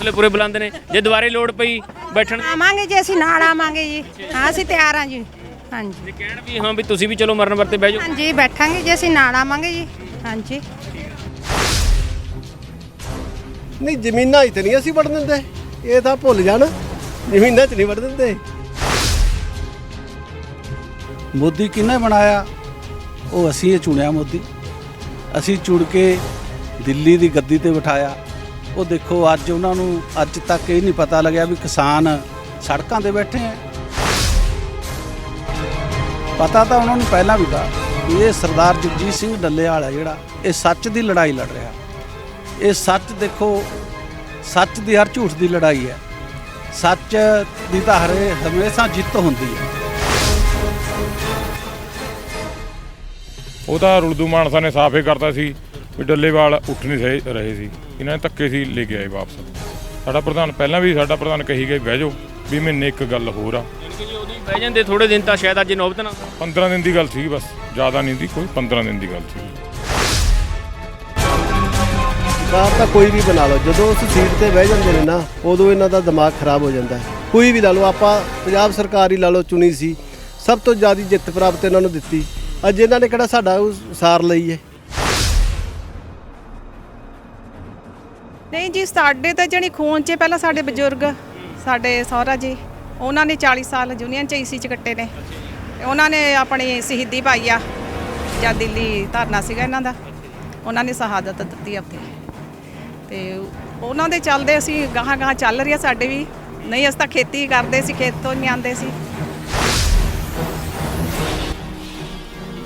ਹੌਸਲੇ ਪੂਰੇ ਬੁਲੰਦ ਨੇ। ਜੇ ਦੁਬਾਰੇ ਲੋੜ ਪਈ ਬੈਠਣ। ਆਵਾਂਗੇ ਜੀ ਅਸੀਂ ਨਾਲ ਆਵਾਂਗੇ ਜੀ। ਹਾਂ ਅਸੀਂ ਤਿਆਰ ਹਾਂ ਜੀ। ਹਾਂਜੀ। ਤੇ ਕਹਿਣ ਵੀ ਹਾਂ ਵੀ ਤੁਸੀਂ ਵੀ ਚਲੋ ਮਰਨ ਵਰਤੇ ਬਹਿ ਜਾਓ। ਹਾਂਜੀ ਬੈਠਾਂਗੇ ਜੀ ਅਸੀਂ ਨਾਲ ਆਵਾਂਗੇ ਜੀ। ਹਾਂਜੀ। ਨਹੀਂ ਜ਼ਮੀਨਾਂ 'ਚ ਨਹੀਂ ਅਸੀਂ ਵੜ ਦਿੰਦੇ। ਇਹ ਤਾਂ ਭੁੱਲ ਜਾਣ। ਜ਼ਮੀਨਾਂ 'ਚ ਨਹੀਂ ਵੜ ਦਿੰਦੇ। ਮੋਦੀ ਕਿਹਨੇ ਬਣਾਇਆ? ਉਹ ਅਸੀਂ ਇਹ ਚੁਣਿਆ ਮੋਦੀ। ਅਸੀਂ ਚੁਣ ਕੇ ਦਿੱਲੀ ਦੀ ਗੱਦੀ ਤੇ ਬਿਠਾਇਆ। ਉਹ ਦੇਖੋ, ਅੱਜ ਉਹਨਾਂ ਨੂੰ ਅੱਜ ਤੱਕ ਇਹ ਨਹੀਂ ਪਤਾ ਲੱਗਿਆ ਵੀ ਕਿਸਾਨ ਸੜਕਾਂ ਤੇ ਬੈਠੇ ਆ। ਪਤਾ ਤਾਂ ਉਹਨਾਂ ਨੂੰ ਪਹਿਲਾਂ ਵੀ ਤਾਂ ਵੀ ਇਹ ਸਰਦਾਰ ਜਗਜੀਤ ਸਿੰਘ ਡੱਲੇਵਾਲ ਹੈ ਜਿਹੜਾ, ਇਹ ਸੱਚ ਦੀ ਲੜਾਈ ਲੜ ਰਿਹਾ। ਇਹ ਸੱਚ ਦੇਖੋ, ਸੱਚ ਦੀ ਹਰ ਝੂਠ ਦੀ ਲੜਾਈ ਹੈ। ਸੱਚ ਦੀ ਤਾਂ ਹਰੇ ਹਮੇਸ਼ਾ ਜਿੱਤ ਹੁੰਦੀ ਹੈ। ਉਹ ਤਾਂ ਰੁਲਦੂ ਮਾਨਸਾ ਨੇ ਸਾਫ਼ ਹੀ ਕਰਤਾ ਸੀ ਵੀ ਡੱਲੇਵਾਲ ਉੱਠ ਨਹੀਂ ਸਹੀ ਰਹੇ ਸੀ। ਇਹਨਾਂ ਨੇ ਧੱਕੇ ਸੀ ਲੈ ਕੇ ਆਏ ਵਾਪਸ। ਸਾਡਾ ਪ੍ਰਧਾਨ ਪਹਿਲਾਂ ਵੀ ਸਾਡਾ ਪ੍ਰਧਾਨ ਕਹੀ ਗਏ ਬਹਿ ਜਾਓ ਵੀ ਮਹੀਨੇ ਇੱਕ ਗੱਲ ਹੋਰ ਆ। ਕਿ ਜੀ ਉਹਦੀ ਬਹਿ ਜਾਂਦੇ ਥੋੜੇ ਦਿਨ ਤਾਂ ਸ਼ਾਇਦ ਅੱਜ ਨੌਬਤ ਨਾ 15 ਦਿਨ ਦੀ ਗੱਲ ਸੀ ਬਸ ਜ਼ਿਆਦਾ ਨਹੀਂ ਦੀ ਕੋਈ 15 ਦਿਨ ਦੀ ਗੱਲ ਸੀ। ਬਾਤ ਤਾਂ ਕੋਈ ਵੀ ਬਣਾ ਲਓ ਜਦੋਂ ਉਸ ਸੀਟ ਤੇ ਬਹਿ ਜਾਂਦੇ ਨੇ ਨਾ ਉਦੋਂ ਇਹਨਾਂ ਦਾ ਦਿਮਾਗ ਖਰਾਬ ਹੋ ਜਾਂਦਾ ਹੈ। ਕੋਈ ਵੀ ਲਾ ਲਓ ਆਪਾਂ ਪੰਜਾਬ ਸਰਕਾਰ ਹੀ ਲਾ ਲਓ ਚੁਣੀ ਸੀ। ਸਭ ਤੋਂ ਜ਼ਿਆਦਾ ਜਿੱਤ ਪ੍ਰਾਪਤ ਇਹਨਾਂ ਨੂੰ ਦਿੱਤੀ। ਅੱਜ ਇਹਨਾਂ ਨੇ ਕਿਹੜਾ ਸਾਡਾ ਉਹ ਸਾਰ ਲਈ ਹੈ? ਨਹੀਂ ਜੀ, ਸਾਡੇ ਤਾਂ ਜਣੀ ਖੂਨ 'ਚ ਪਹਿਲਾਂ ਸਾਡੇ ਬਜ਼ੁਰਗ, ਸਾਡੇ ਸਹੁਰਾ ਜੀ, ਉਹਨਾਂ ਨੇ 40 ਸਾਲ ਯੂਨੀਅਨ 'ਚ ਈਸੀ 'ਚ ਕੱਟੇ ਨੇ। ਉਹਨਾਂ ਨੇ ਆਪਣੀ ਸ਼ਹੀਦੀ ਪਾਈ ਆ ਜਾਂ ਦਿੱਲੀ ਧਰਨਾ ਸੀਗਾ ਇਹਨਾਂ ਦਾ। ਉਹਨਾਂ ਨੇ ਸ਼ਹਾਦਤ ਦਿੱਤੀ ਆਪਣੀ ਤੇ ਉਹਨਾਂ ਦੇ ਚੱਲਦੇ ਅਸੀਂ ਗਾਹਾਂ ਗਾਹਾਂ ਚੱਲ ਰਹੀ ਆ ਸਾਡੇ ਵੀ। ਨਹੀਂ, ਅਸੀਂ ਤਾਂ ਖੇਤੀ ਕਰਦੇ ਸੀ, ਖੇਤ ਤੋਂ ਨਹੀਂ ਆਉਂਦੇ ਸੀ।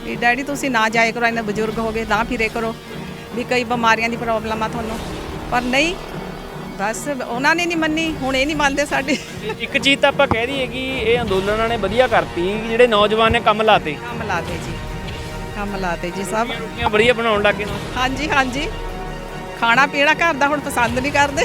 ਵੀ ਡੈਡੀ, ਤੁਸੀਂ ਨਾ ਜਾਇਆ ਕਰੋ, ਇੰਨੇ ਬਜ਼ੁਰਗ ਹੋ ਗਏ, ਨਾ ਫਿਰੇ ਕਰੋ। ਵੀ ਕਈ ਬਿਮਾਰੀਆਂ ਦੀ ਪ੍ਰੋਬਲਮ ਆ ਤੁਹਾਨੂੰ। ਪਰ ਨਹੀਂ ਬਸ ਉਹਨਾਂ ਨੇ ਨਹੀਂ ਮੰਨੀ ਹੁਣ ਇਹ ਨਹੀਂ ਮੰਨਦੇ ਸਾਡੇ। ਇੱਕ ਚੀਜ਼ ਤਾਂ ਆਪਾਂ ਕਹਿ ਦਈਏ ਕਿ ਇਹ ਅੰਦੋਲਨਾਂ ਨੇ ਵਧੀਆ ਕਰਤੀ ਜਿਹੜੇ ਨੌਜਵਾਨ ਨੇ ਕੰਮ ਲਾਤੇ। ਕੰਮ ਲਾਤੇ ਜੀ ਕੰਮ ਲਾਤੇ ਜੀ ਸਭ। ਰੋਟੀਆਂ ਵਧੀਆ ਬਣਾਉਣ ਲੱਗੇ ਹਾਂਜੀ ਹਾਂਜੀ। ਖਾਣਾ ਪੀਣਾ ਘਰ ਦਾ ਹੁਣ ਪਸੰਦ ਨਹੀਂ ਕਰਦੇ।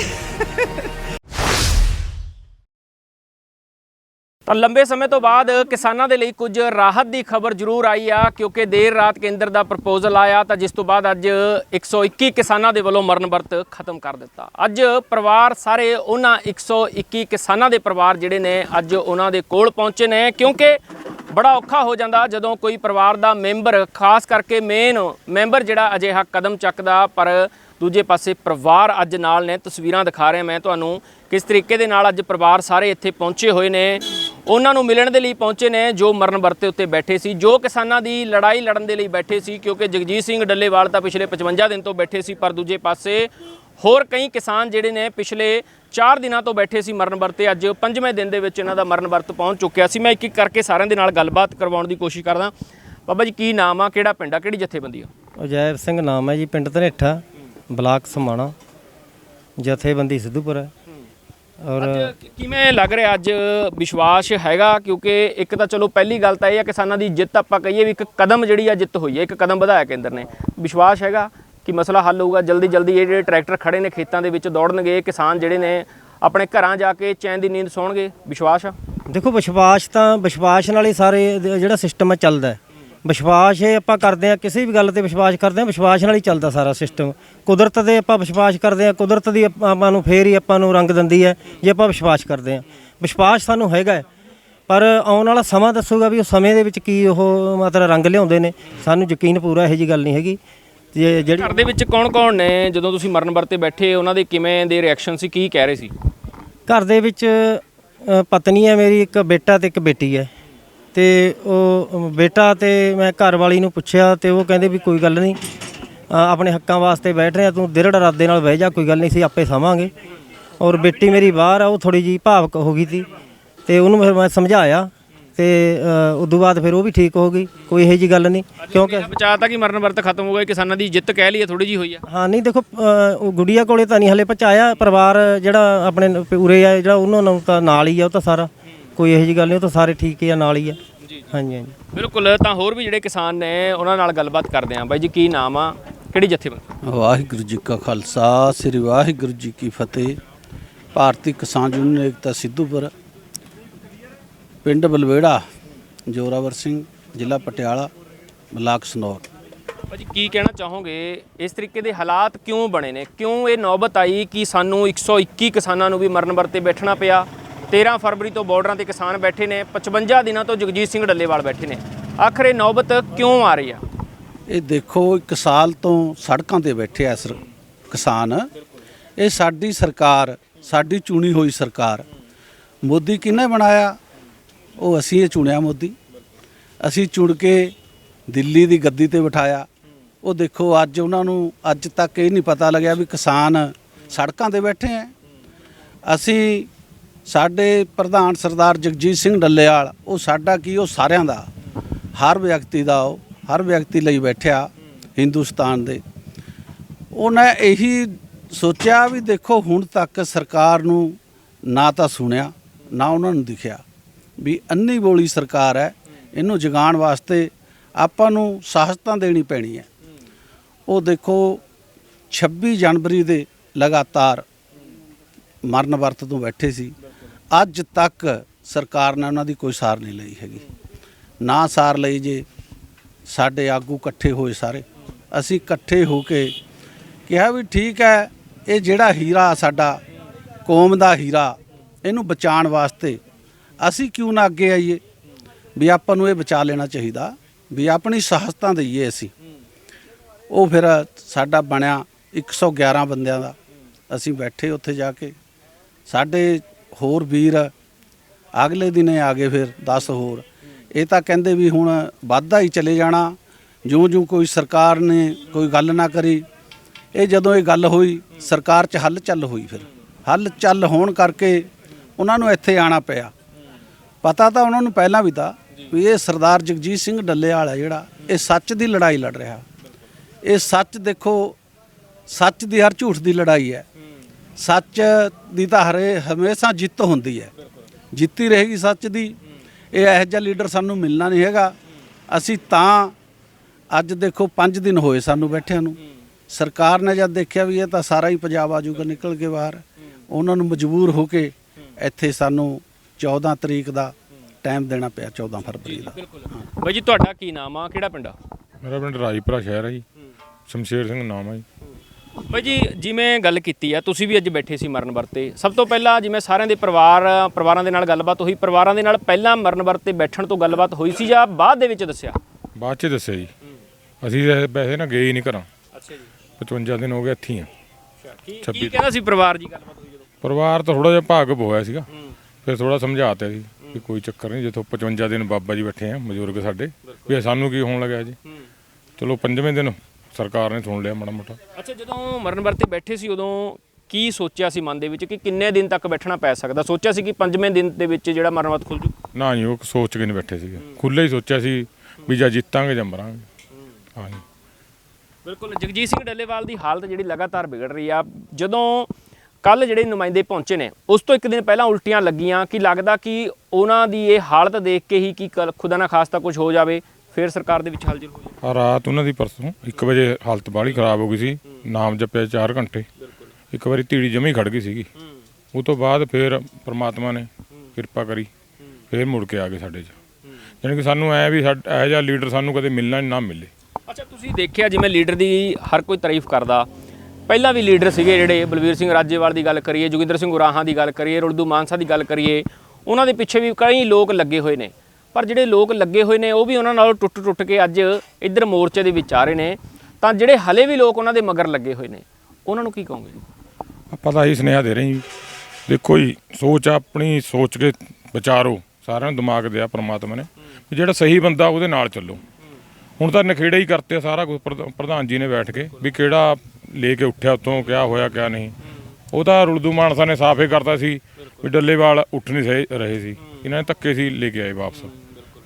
ਤਾਂ ਲੰਬੇ ਸਮੇਂ ਤੋਂ ਬਾਅਦ ਕਿਸਾਨਾਂ ਦੇ ਲਈ ਕੁਝ ਰਾਹਤ ਦੀ ਖਬਰ ਜ਼ਰੂਰ ਆਈ ਆ, ਕਿਉਂਕਿ ਦੇਰ ਰਾਤ ਕੇਂਦਰ ਦਾ ਪ੍ਰਪੋਜ਼ਲ ਆਇਆ ਤਾਂ ਜਿਸ ਤੋਂ ਬਾਅਦ ਅੱਜ 121 ਕਿਸਾਨਾਂ ਦੇ ਵੱਲੋਂ ਮਰਨ ਵਰਤ ਖਤਮ ਕਰ ਦਿੱਤਾ। ਅੱਜ ਪਰਿਵਾਰ ਸਾਰੇ ਉਹਨਾਂ 121 ਕਿਸਾਨਾਂ ਦੇ ਪਰਿਵਾਰ ਜਿਹੜੇ ਨੇ ਅੱਜ ਉਹਨਾਂ ਦੇ ਕੋਲ ਪਹੁੰਚੇ ਨੇ, ਕਿਉਂਕਿ ਬੜਾ ਔਖਾ ਹੋ ਜਾਂਦਾ ਜਦੋਂ ਕੋਈ ਪਰਿਵਾਰ ਦਾ ਮੈਂਬਰ, ਖਾਸ ਕਰਕੇ ਮੇਨ ਮੈਂਬਰ ਜਿਹੜਾ ਅਜਿਹਾ ਕਦਮ ਚੱਕਦਾ, ਪਰ ਦੂਜੇ ਪਾਸੇ ਪਰਿਵਾਰ ਅੱਜ ਨਾਲ ਨੇ, ਤਸਵੀਰਾਂ ਦਿਖਾ ਰਿਹਾ ਮੈਂ ਤੁਹਾਨੂੰ ਕਿਸ ਤਰੀਕੇ ਦੇ ਨਾਲ ਅੱਜ ਪਰਿਵਾਰ ਸਾਰੇ ਇੱਥੇ ਪਹੁੰਚੇ ਹੋਏ ਨੇ। ਉਹਨਾਂ ਨੂੰ ਮਿਲਣ ਦੇ ਲਈ ਪਹੁੰਚੇ ਨੇ, ਜੋ ਮਰਨ ਵਰਤੇ ਉੱਤੇ ਬੈਠੇ ਸੀ, ਜੋ ਕਿਸਾਨਾਂ ਦੀ ਲੜਾਈ ਲੜਨ ਦੇ ਲਈ ਬੈਠੇ ਸੀ, ਕਿਉਂਕਿ ਜਗਜੀਤ ਸਿੰਘ ਡੱਲੇਵਾਲ ਤਾਂ ਪਿਛਲੇ 55 ਦਿਨ ਤੋਂ ਬੈਠੇ ਸੀ, ਪਰ ਦੂਜੇ ਪਾਸੇ ਹੋਰ ਕਈ ਕਿਸਾਨ ਜਿਹੜੇ ਨੇ ਪਿਛਲੇ 4 ਦਿਨਾਂ ਤੋਂ ਬੈਠੇ ਸੀ ਮਰਨ ਵਰਤੇ। ਅੱਜ ਪੰਜਵੇਂ ਦਿਨ ਦੇ ਵਿੱਚ ਇਹਨਾਂ ਦਾ ਮਰਨ ਵਰਤ ਪਹੁੰਚ ਚੁੱਕਿਆ ਸੀ। ਮੈਂ ਇੱਕ ਇੱਕ ਕਰਕੇ ਸਾਰਿਆਂ ਦੇ ਨਾਲ ਗੱਲਬਾਤ ਕਰਵਾਉਣ ਦੀ ਕੋਸ਼ਿਸ਼ ਕਰਦਾ। ਬਾਬਾ ਜੀ, ਕੀ ਨਾਮ ਆ? ਕਿਹੜਾ ਪਿੰਡ ਆ? ਕਿਹੜੀ ਜਥੇਬੰਦੀ ਆ? ਅਜੈਬ ਸਿੰਘ ਨਾਮ ਹੈ ਜੀ, ਪਿੰਡ ਧਨੇਠਾ। ਬਲਾਕ ਸਮਾਣਾ ਜਥੇਬੰਦੀ ਸਿੱਧੂਪੁਰ ਹੈ। ਔਰ ਅੱਜ ਕਿਵੇਂ ਲੱਗ ਰਿਹਾ ਅੱਜ ਵਿਸ਼ਵਾਸ ਹੈਗਾ? ਕਿਉਂਕਿ ਇੱਕ ਤਾਂ ਚਲੋ ਪਹਿਲੀ ਗੱਲ ਤਾਂ ਇਹ ਹੈ ਕਿਸਾਨਾਂ ਦੀ ਜਿੱਤ ਆਪਾਂ ਕਹੀਏ ਵੀ ਇੱਕ ਕਦਮ ਜਿਹੜੀ ਆ ਜਿੱਤ ਹੋਈ ਹੈ ਇੱਕ ਕਦਮ ਵਧਾਇਆ ਕੇਂਦਰ ਨੇ। ਵਿਸ਼ਵਾਸ ਹੈਗਾ ਕਿ ਮਸਲਾ ਹੱਲ ਹੋਊਗਾ ਜਲਦੀ ਜਲਦੀ ਇਹ ਜਿਹੜੇ ਟਰੈਕਟਰ ਖੜੇ ਨੇ ਖੇਤਾਂ ਦੇ ਵਿੱਚ ਦੌੜਨਗੇ ਕਿਸਾਨ ਜਿਹੜੇ ਨੇ ਆਪਣੇ ਘਰਾਂ ਜਾ ਕੇ ਚੈਨ ਦੀ ਨੀਂਦ ਸੌਣਗੇ। ਵਿਸ਼ਵਾਸ ਆ? ਦੇਖੋ ਵਿਸ਼ਵਾਸ ਤਾਂ ਵਿਸ਼ਵਾਸ ਨਾਲ ਹੀ ਸਾਰੇ ਜਿਹੜਾ ਸਿਸਟਮ ਹੈ ਚੱਲਦਾ ਹੈ। ਵਿਸ਼ਵਾਸ ਇਹ ਆਪਾਂ ਕਰਦੇ ਆ ਕਿਸੇ ਵੀ ਗੱਲ ਤੇ ਵਿਸ਼ਵਾਸ ਕਰਦੇ ਆ ਵਿਸ਼ਵਾਸ ਨਾਲ ਹੀ ਚੱਲਦਾ ਸਾਰਾ ਸਿਸਟਮ ਕੁਦਰਤ ਤੇ ਆਪਾਂ ਵਿਸ਼ਵਾਸ ਕਰਦੇ ਆ ਕੁਦਰਤ ਦੀ ਆਪਾਂ ਨੂੰ ਫੇਰ ਹੀ ਆਪਾਂ ਨੂੰ ਰੰਗ ਦਿੰਦੀ ਹੈ ਜੇ ਆਪਾਂ ਵਿਸ਼ਵਾਸ ਕਰਦੇ ਆ ਵਿਸ਼ਵਾਸ ਸਾਨੂੰ ਹੈਗਾ। ਪਰ ਆਉਣ ਵਾਲਾ ਸਮਾਂ ਦੱਸੂਗਾ ਵੀ ਉਹ ਸਮੇਂ ਦੇ ਵਿੱਚ ਕੀ ਉਹ ਮਤਲਬ ਰੰਗ ਲਿਆਉਂਦੇ ਨੇ। ਸਾਨੂੰ ਯਕੀਨ ਪੂਰਾ ਇਹੋ ਜੀ ਗੱਲ ਨਹੀਂ ਹੈਗੀ। ਜੇ ਜਿਹੜੀ ਘਰ ਦੇ ਵਿੱਚ ਕੌਣ-ਕੌਣ ਨੇ? ਜਦੋਂ ਤੁਸੀਂ ਮਰਨ ਵਰਤੇ ਬੈਠੇ ਉਹਨਾਂ ਦੇ ਕਿਵੇਂ ਦੇ ਰਿਐਕਸ਼ਨ ਸੀ ਕੀ ਕਹਿ ਰਹੇ ਸੀ? ਘਰ ਦੇ ਵਿੱਚ ਪਤਨੀ ਹੈ ਮੇਰੀ ਇੱਕ ਬੇਟਾ ਤੇ ਇੱਕ ਬੇਟੀ ਹੈ। ਤੇ ਉਹ ਬੇਟਾ ਤੇ ਮੈਂ ਘਰ ਵਾਲੀ ਨੂੰ ਪੁੱਛਿਆ ਤੇ ਉਹ ਕਹਿੰਦੇ ਵੀ ਕੋਈ ਗੱਲ ਨਹੀਂ ਆਪਣੇ ਹੱਕਾਂ ਵਾਸਤੇ ਬੈਠ ਰਹੇ ਆ ਤੂੰ ਦਿਰੜ ਇਰਾਦੇ ਨਾਲ ਬਹਿ ਜਾ ਕੋਈ ਗੱਲ ਨਹੀਂ ਸੀ ਆਪੇ ਸਾਵਾਂਗੇ ਔਰ ਬੇਟੀ ਮੇਰੀ ਬਾਹਰ ਆ ਉਹ ਥੋੜੀ ਜੀ ਭਾਵਕ ਹੋ ਗਈ ਸੀ ਤੇ ਉਹਨੂੰ ਫਿਰ ਮੈਂ ਸਮਝਾਇਆ ਤੇ ਉਦੋਂ ਬਾਅਦ ਫਿਰ ਉਹ ਵੀ ਠੀਕ ਹੋ ਗਈ ਕੋਈ ਇਹੋ ਜੀ ਗੱਲ ਨਹੀਂ ਕਿਉਂਕਿ ਬਚਾਤਾ ਕਿ ਮਰਨ ਵਰਤ ਖਤਮ ਹੋ ਗਿਆ ਕਿਸਾਨਾਂ ਦੀ ਜਿੱਤ ਕਹਿ ਲਈਏ ਥੋੜੀ ਜੀ ਹੋਈ ਆ। ਹਾਂ ਨਹੀਂ ਦੇਖੋ ਉਹ ਗੁੜੀਆ ਕੋਲੇ ਤਾਂ ਨਹੀਂ ਹਲੇ ਪਹੁੰਚਾਇਆ ਪਰਿਵਾਰ ਜਿਹੜਾ ਆਪਣੇ ਉਰੇ ਆ ਜਿਹੜਾ ਉਹਨਾਂ ਨੂੰ ਤਾਂ ਨਾਲ ਹੀ ਆ ਉਹ ਤਾਂ ਸਾਰਾ। ਕੋਈ ਇਹੋ ਜੀ ਗੱਲ ਨਹੀਂ ਉਹ ਤਾਂ ਸਾਰੇ ਠੀਕ ਹੀ ਆ ਨਾਲ ਹੀ ਆ। ਹਾਂਜੀ ਹਾਂਜੀ। ਬਿਲਕੁਲ ਤਾਂ ਹੋਰ ਵੀ ਜਿਹੜੇ ਕਿਸਾਨ ਨੇ ਉਹਨਾਂ ਨਾਲ ਗੱਲਬਾਤ ਕਰਦੇ ਆਂ ਬਾਈ ਜੀ ਕੀ ਨਾਮ ਆ? ਕਿਹੜੀ ਜਥੇਬੰਦੀ? ਵਾਹਿਗੁਰੂ ਜੀ ਕਾ ਖਾਲਸਾ ਸ੍ਰੀ ਵਾਹਿਗੁਰੂ ਜੀ ਕੀ ਫਤਿਹ। ਭਾਰਤੀ ਕਿਸਾਨ ਯੂਨੀਅਨ ਏਕਤਾ ਸਿੱਧੂਪੁਰ ਪਿੰਡ ਬਲਵੇੜਾ ਜੋਰਾਵਰ ਸਿੰਘ ਜ਼ਿਲ੍ਹਾ ਪਟਿਆਲਾ ਬਲਾਕ ਸਨੌਰ। ਭਾਜੀ ਕੀ ਕਹਿਣਾ ਚਾਹੋਗੇ? ਇਸ ਤਰੀਕੇ ਦੇ ਹਾਲਾਤ ਕਿਉਂ ਬਣੇ ਨੇ? ਕਿਉਂ ਇਹ ਨੌਬਤ ਆਈ ਕਿ ਸਾਨੂੰ 121 ਕਿਸਾਨਾਂ ਨੂੰ ਵੀ ਮਰਨ ਵਰਤੇ ਬੈਠਣਾ ਪਿਆ? 13 ਫਰਵਰੀ ਤੋਂ ਬਾਰਡਰਾਂ ਤੇ ਕਿਸਾਨ ਬੈਠੇ ਨੇ 55 ਦਿਨਾਂ ਤੋਂ ਜਗਜੀਤ ਸਿੰਘ ਡੱਲੇਵਾਲ ਬੈਠੇ ਨੇ। ਆਖਰ ਇਹ ਨੌਬਤ ਕਿਉਂ ਆ ਰਹੀ ਆ? ਇਹ ਦੇਖੋ, ਇੱਕ ਸਾਲ ਤੋਂ ਸੜਕਾਂ ਤੇ ਬੈਠੇ ਆ ਸਰ ਕਿਸਾਨ। ਇਹ ਸਾਡੀ ਸਰਕਾਰ, ਸਾਡੀ ਚੁਣੀ ਹੋਈ ਸਰਕਾਰ। ਮੋਦੀ ਕਿਹਨੇ ਬਣਾਇਆ? ਉਹ ਅਸੀਂ ਇਹ ਚੁਣਿਆ ਮੋਦੀ। ਅਸੀਂ ਚੁਣ ਕੇ ਦਿੱਲੀ ਦੀ ਗੱਦੀ ਤੇ ਬਿਠਾਇਆ। ਉਹ ਦੇਖੋ, ਅੱਜ ਉਹਨਾਂ ਨੂੰ, ਅੱਜ ਤੱਕ ਇਹ ਨਹੀਂ ਪਤਾ ਲੱਗਿਆ ਵੀ ਕਿਸਾਨ ਸੜਕਾਂ ਤੇ ਬੈਠੇ ਆ। ਅਸੀਂ ਸਾਡੇ ਪ੍ਰਧਾਨ ਸਰਦਾਰ ਜਗਜੀਤ ਸਿੰਘ ਡੱਲੇਵਾਲ, ਉਹ ਸਾਡਾ ਕੀ, ਉਹ ਸਾਰਿਆਂ ਦਾ, ਹਰ ਵਿਅਕਤੀ ਦਾ ਉਹ, ਹਰ ਵਿਅਕਤੀ ਲਈ ਬੈਠਿਆ ਹਿੰਦੁਸਤਾਨ ਦੇ। ਉਹਨੇ ਇਹੀ ਸੋਚਿਆ ਵੀ ਦੇਖੋ ਹੁਣ ਤੱਕ ਸਰਕਾਰ ਨੂੰ ਨਾ ਤਾਂ ਸੁਣਿਆ, ਨਾ ਉਹਨਾਂ ਨੂੰ ਦਿਖਿਆ ਵੀ ਅੰਨੀ ਬੋਲੀ ਸਰਕਾਰ ਹੈ, ਇਹਨੂੰ ਜਗਾਉਣ ਵਾਸਤੇ ਆਪਾਂ ਨੂੰ ਸਾਹਸਤਾਂ ਦੇਣੀ ਪੈਣੀ ਹੈ। ਉਹ ਦੇਖੋ 26 ਜਨਵਰੀ ਦੇ ਲਗਾਤਾਰ ਮਰਨ ਵਰਤ ਤੋਂ ਬੈਠੇ ਸੀ। ਅੱਜ ਤੱਕ ਸਰਕਾਰ ਨੇ ਉਹਨਾਂ ਦੀ ਕੋਈ ਸਾਰ ਨਹੀਂ ਲਈ ਹੈਗੀ। ਨਾ ਸਾਰ ਲਈ ਜੇ ਸਾਡੇ ਆਗੂ ਇਕੱਠੇ ਹੋਏ ਸਾਰੇ। ਅਸੀਂ ਇਕੱਠੇ ਹੋ ਕੇ ਕਿਹਾ ਵੀ ਠੀਕ ਹੈ, ਇਹ ਜਿਹੜਾ ਹੀਰਾ ਸਾਡਾ, ਕੌਮ ਦਾ ਹੀਰਾ, ਇਹਨੂੰ ਬਚਾਉਣ ਵਾਸਤੇ ਅਸੀਂ ਕਿਉਂ ਨਾ ਅੱਗੇ ਆਈਏ? ਵੀ ਆਪਾਂ ਨੂੰ ਇਹ ਬਚਾ ਲੈਣਾ ਚਾਹੀਦਾ, ਵੀ ਆਪਣੀ ਸਾਹਸਤਾਂ ਦਈਏ ਅਸੀਂ। ਉਹ ਫਿਰ ਸਾਡਾ ਬਣਿਆ 111 ਬੰਦਿਆਂ ਦਾ। ਅਸੀਂ ਬੈਠੇ ਉੱਥੇ ਜਾ ਕੇ। ਸਾਡੇ ਹੋਰ ਵੀਰ ਅਗਲੇ ਦਿਨੇ ਆ ਗਏ ਫਿਰ 10 ਹੋਰ। ਇਹ ਤਾਂ ਕਹਿੰਦੇ ਵੀ ਹੁਣ ਵਾਧਾ ਹੀ ਚਲੇ ਜਾਣਾ। ਜਿਉਂ ਜਿਉਂ ਕੋਈ ਸਰਕਾਰ ਨੇ ਕੋਈ ਗੱਲ ਨਾ ਕਰੀ, ਇਹ ਜਦੋਂ ਇਹ ਗੱਲ ਹੋਈ, ਸਰਕਾਰ 'ਚ ਹੱਲ ਚੱਲ ਹੋਈ ਫਿਰ। ਹੱਲ ਚੱਲ ਹੋਣ ਕਰਕੇ ਉਹਨਾਂ ਨੂੰ ਇੱਥੇ ਆਣਾ ਪਿਆ। ਪਤਾ ਤਾਂ ਉਹਨਾਂ ਨੂੰ ਪਹਿਲਾਂ ਵੀ ਤਾਂ ਵੀ ਇਹ ਸਰਦਾਰ ਜਗਜੀਤ ਸਿੰਘ ਡੱਲੇਵਾਲ ਹੈ ਜਿਹੜਾ, ਇਹ ਸੱਚ ਦੀ ਲੜਾਈ ਲੜ ਰਿਹਾ। ਇਹ ਸੱਚ ਦੇਖੋ, ਸੱਚ ਦੀ ਹਰ ਝੂਠ ਦੀ ਲੜਾਈ ਹੈ। ਸੱਚ ਦੀ ਤਾਂ ਹਰੇ ਹਮੇਸ਼ਾ ਜਿੱਤ ਹੁੰਦੀ ਹੈ। ਜਿੱਤੀ ਰਹੇਗੀ ਸੱਚ ਦੀ। ਇਹ ਇਹੋ ਜਿਹਾ ਲੀਡਰ ਸਾਨੂੰ ਮਿਲਣਾ ਨਹੀਂ ਹੈਗਾ। ਅਸੀਂ ਤਾਂ ਅੱਜ ਦੇਖੋ 5 ਦਿਨ ਹੋਏ ਸਾਨੂੰ ਬੈਠਿਆਂ ਨੂੰ। ਸਰਕਾਰ ਨੇ ਜਦ ਦੇਖਿਆ ਵੀ ਇਹ ਤਾਂ ਸਾਰਾ ਹੀ ਪੰਜਾਬ ਆਜੂਗਾ ਨਿਕਲ ਕੇ ਬਾਹਰ। ਉਹਨਾਂ ਨੂੰ ਮਜਬੂਰ ਹੋ ਕੇ ਇੱਥੇ ਸਾਨੂੰ 14 ਤਰੀਕ ਦਾ ਟਾਈਮ ਦੇਣਾ ਪਿਆ 14 ਫਰਵਰੀ ਦਾ। ਬਾਈ ਜੀ ਤੁਹਾਡਾ ਕੀ ਨਾਮ ਆ? ਕਿਹੜਾ ਪਿੰਡ ਆ? ਮੇਰਾ ਪਿੰਡ ਰਾਜਪੁਰਾ ਸ਼ਹਿਰ ਹੈ ਜੀ। ਸ਼ਮਸ਼ੇਰ ਸਿੰਘ ਨਾਮ ਹੈ ਜੀ। ਬਾਈ ਜੀ ਜਿਵੇਂ ਗੱਲ ਕੀਤੀ ਆ ਤੁਸੀਂ ਵੀ ਅੱਜ ਬੈਠੇ ਸੀ ਮਰਨ ਵਰਤੇ ਸਭ ਤੋਂ ਪਹਿਲਾਂ ਜਿਵੇਂ ਸਾਰਿਆਂ ਦੇ ਪਰਿਵਾਰ ਪਰਿਵਾਰਾਂ ਦੇ ਨਾਲ ਗੱਲਬਾਤ ਹੋਈ ਪਰਿਵਾਰਾਂ ਦੇ ਨਾਲ ਪਹਿਲਾਂ ਮਰਨ ਵਰਤੇ ਬੈਠਣ ਤੋਂ ਗੱਲਬਾਤ ਹੋਈ ਸੀ ਜਾਂ ਬਾਅਦ ਦੇ ਵਿੱਚ ਦੱਸਿਆ? ਬਾਅਦ ਚ ਦੱਸਿਆ ਜੀ। ਅਸੀਂ ਤਾਂ ਵੈਸੇ ਨਾ ਗਏ ਹੀ ਨਹੀਂ ਘਰਾਂ। ਅੱਛਾ ਜੀ। 55 ਦਿਨ ਹੋ ਗਏ ਇੱਥੇ ਆ। ਕੀ ਕੀ ਛੱਬੀ ਕਹਿੰਦਾ ਸੀ ਪਰਿਵਾਰ ਜੀ ਗੱਲਬਾਤ ਹੋਈ ਜਦੋਂ? ਪਰਿਵਾਰ ਤਾਂ ਥੋੜਾ ਜਿਹਾ ਭਾਗ ਹੋਇਆ ਸੀਗਾ। ਫਿਰ ਥੋੜਾ ਸਮਝਾਤਾ ਸੀ ਵੀ ਕੋਈ ਚੱਕਰ ਨਹੀਂ ਜਿੱਥੋਂ 55 ਦਿਨ ਬਾਬਾ ਜੀ ਬੈਠੇ ਆ ਬਜ਼ੁਰਗ ਸਾਡੇ। ਵੀ ਇਹ ਸਾਨੂੰ ਕੀ ਹੋਣ ਲੱਗਿਆ ਜੀ? ਚਲੋ ਪੰਜਵੇਂ ਦਿਨ ਸਰਕਾਰ ਨੇ ਸੁਣ ਲਿਆ ਮਾੜਾ ਮੋਟਾ। ਅੱਛਾ ਜਦੋਂ ਮਰਨ ਵਰਤੇ ਬੈਠੇ ਸੀ ਉਦੋਂ ਕੀ ਸੋਚਿਆ ਸੀ ਮਨ ਦੇ ਵਿੱਚ ਕਿ ਕਿੰਨੇ ਦਿਨ ਤੱਕ ਬੈਠਣਾ ਪੈ ਸਕਦਾ? ਸੋਚਿਆ ਸੀ ਕਿ ਪੰਜਵੇਂ ਦਿਨ ਦੇ ਵਿੱਚ ਜਿਹੜਾ ਮਰਨ ਵਰਤ ਖੁੱਲ ਜੂ? ਨਾ ਜੀ ਉਹ ਸੋਚ ਕੇ ਨਹੀਂ ਬੈਠੇ ਸੀਗੇ। ਖੁੱਲੇ ਹੀ ਸੋਚਿਆ ਸੀ ਵੀ ਜਾਂ ਜਿੱਤਾਂਗੇ ਜਾਂ ਮਰਾਂਗੇ। ਹਾਂ ਜੀ। ਬਿਲਕੁਲ ਜਗਜੀਤ ਸਿੰਘ ਡੱਲੇਵਾਲ ਦੀ ਹਾਲਤ ਜਿਹੜੀ ਲਗਾਤਾਰ ਵਿਗੜ ਰਹੀ ਆ। ਜਦੋਂ ਕੱਲ ਜਿਹੜੇ ਨੁਮਾਇੰਦੇ ਪਹੁੰਚੇ ਨੇ ਉਸ ਤੋਂ ਇੱਕ ਦਿਨ ਪਹਿਲਾਂ ਉਲਟੀਆਂ ਲੱਗੀਆਂ ਕਿ ਲੱਗਦਾ ਕਿ ਉਹਨਾਂ ਦੀ ਇਹ ਹਾਲਤ ਦੇਖ ਕੇ ਹੀ ਕਿ ਕੱਲ੍ਹ ਖੁਦਾ ਨਾ ਖਾਸਤਾ ਕੁਝ ਹੋ ਜਾਵੇ। ਫਿਰ ਸਰਕਾਰ ਦੇ ਵਿੱਚ ਹਲਚਲ ਹੋ ਜਾਵੇ ਆ ਰਾਤ ਉਹਨਾਂ ਦੀ ਪਰਸੋਂ 1 ਵਜੇ ਹਾਲਤ ਬਾਹਲੀ ਖਰਾਬ ਹੋ ਗਈ ਸੀ ਨਾਮ ਜਪਿਆ 4 ਘੰਟੇ। ਇੱਕ ਵਾਰੀ ਧੀੜੀ ਜਮੀ ਖੜ ਗਈ ਸੀਗੀ। ਉਹ ਤੋਂ ਬਾਅਦ ਫਿਰ ਪ੍ਰਮਾਤਮਾ ਨੇ ਕਿਰਪਾ ਕਰੀ ਫਿਰ ਮੁੜ ਕੇ ਆ ਗਏ ਸਾਡੇ 'ਚ। ਯਾਨੀ ਕਿ ਸਾਨੂੰ ਐ ਵੀ ਸਾਡਾ ਇਹੋ ਜਿਹਾ ਲੀਡਰ ਸਾਨੂੰ ਕਦੇ ਮਿਲਣਾ ਨਾ ਮਿਲੇ। ਅੱਛਾ ਤੁਸੀਂ ਦੇਖਿਆ ਜਿਵੇਂ ਲੀਡਰ ਦੀ ਹਰ ਕੋਈ ਤਾਰੀਫ ਕਰਦਾ। ਪਹਿਲਾਂ ਵੀ ਲੀਡਰ ਸੀਗੇ ਜਿਹੜੇ ਬਲਵੀਰ ਸਿੰਘ ਰਾਜੇਵਾਲ ਦੀ ਗੱਲ ਕਰੀਏ ਜੋਗਿੰਦਰ ਸਿੰਘ ਉਰਾਹਾਂ ਦੀ ਗੱਲ ਕਰੀਏ ਰੁਲਦੂ ਮਾਨਸਾ ਦੀ ਗੱਲ ਕਰੀਏ ਉਹਨਾਂ ਦੇ ਪਿੱਛੇ ਵੀ ਕਈ ਲੋਕ ਲੱਗੇ ਹੋਏ ਨੇ। ਪਰ ਜਿਹੜੇ ਲੋਕ ਲੱਗੇ ਹੋਏ ਨੇ, ਉਹ ਵੀ ਉਹਨਾਂ ਨਾਲੋਂ ਟੁੱਟ ਟੁੱਟ ਕੇ ਅੱਜ ਇੱਧਰ ਮੋਰਚੇ ਦੇ ਵਿੱਚ ਆ ਰਹੇ ਨੇ। ਤਾਂ ਜਿਹੜੇ ਹਲੇ ਵੀ ਲੋਕ ਉਹਨਾਂ ਦੇ ਮਗਰ ਲੱਗੇ ਹੋਏ ਨੇ, ਉਹਨਾਂ ਨੂੰ ਕੀ ਕਹੋਗੇ? ਆਪਾਂ ਤਾਂ ਇਹੀ ਸੁਨੇਹਾ ਦੇ ਰਹੇ ਜੀ। ਦੇਖੋ ਜੀ, ਸੋਚ ਆਪਣੀ ਸੋਚ ਕੇ ਵਿਚਾਰੋ। ਸਾਰਿਆਂ ਨੂੰ ਦਿਮਾਗ ਦਿਆ ਪ੍ਰਮਾਤਮਾ ਨੇ ਵੀ ਜਿਹੜਾ ਸਹੀ ਬੰਦਾ ਉਹਦੇ ਨਾਲ ਚੱਲੋ। ਹੁਣ ਤਾਂ ਨਖੇੜੇ ਹੀ ਕਰਤੇ ਸਾਰਾ ਕੁਝ ਪ੍ਰਧ- ਪ੍ਰਧਾਨ ਜੀ ਨੇ ਬੈਠ ਕੇ ਵੀ ਕਿਹੜਾ ਲੈ ਕੇ ਉੱਠਿਆ ਉੱਥੋਂ ਕਿਆ ਹੋਇਆ, ਕਿਆ ਨਹੀਂ। ਉਹ ਤਾਂ ਰੁਲਦੂ ਮਾਨਸਾ ਨੇ ਸਾਫੇ ਕਰਤਾ ਸੀ ਵੀ ਡੱਲੇਵਾਲ ਉੱਠ ਨਹੀਂ ਸਹੀ ਰਹੇ ਸੀ। ਇਹਨਾਂ ਨੇ ਧੱਕੇ ਸੀ ਲੈ ਕੇ ਆਏ ਵਾਪਸ।